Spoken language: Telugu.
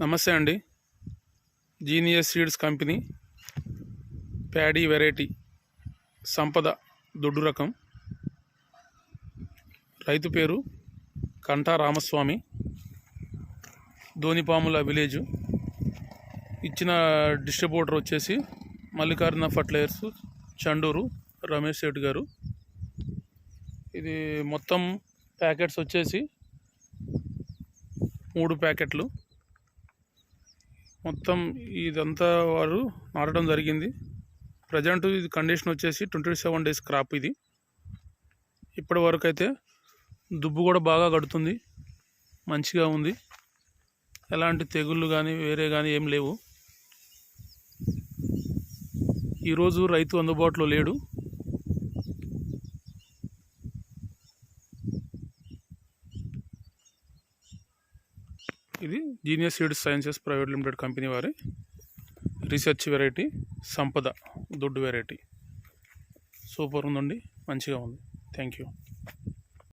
నమస్తే అండి. Genius seeds company paddy variety Sampada దొడ్డు రకం. రైతు పేరు కంటా రామస్వామి. ధోనిపాముల విలేజు. ఇచ్చిన డిస్ట్రిబ్యూటర్ వచ్చేసి మల్లికార్జున ఫర్టిలైజర్స్ చండూరు రమేష్ శెట్టి గారు. ఇది మొత్తం ప్యాకెట్స్ వచ్చేసి మూడు ప్యాకెట్లు. మొత్తం ఇదంతా వారు నాటడం జరిగింది. ప్రజెంట్ ఇది కండిషన్ వచ్చేసి ట్వంటీ సెవెన్ డేస్ క్రాప్ ఇది. ఇప్పటి వరకు అయితే దుబ్బు కూడా బాగా కడుతుంది. మంచిగా ఉంది. ఎలాంటి తెగుళ్ళు కానీ వేరే కానీ ఏం లేవు. ఈరోజు రైతు అందుబాటులో లేడు. ఇది genius seeds sciences private limited company వారి రీసెర్చ్ వెరైటీ సంపద దొడ్డు వెరైటీ సూపర్ ఉందండి మంచిగా ఉంది. Thank you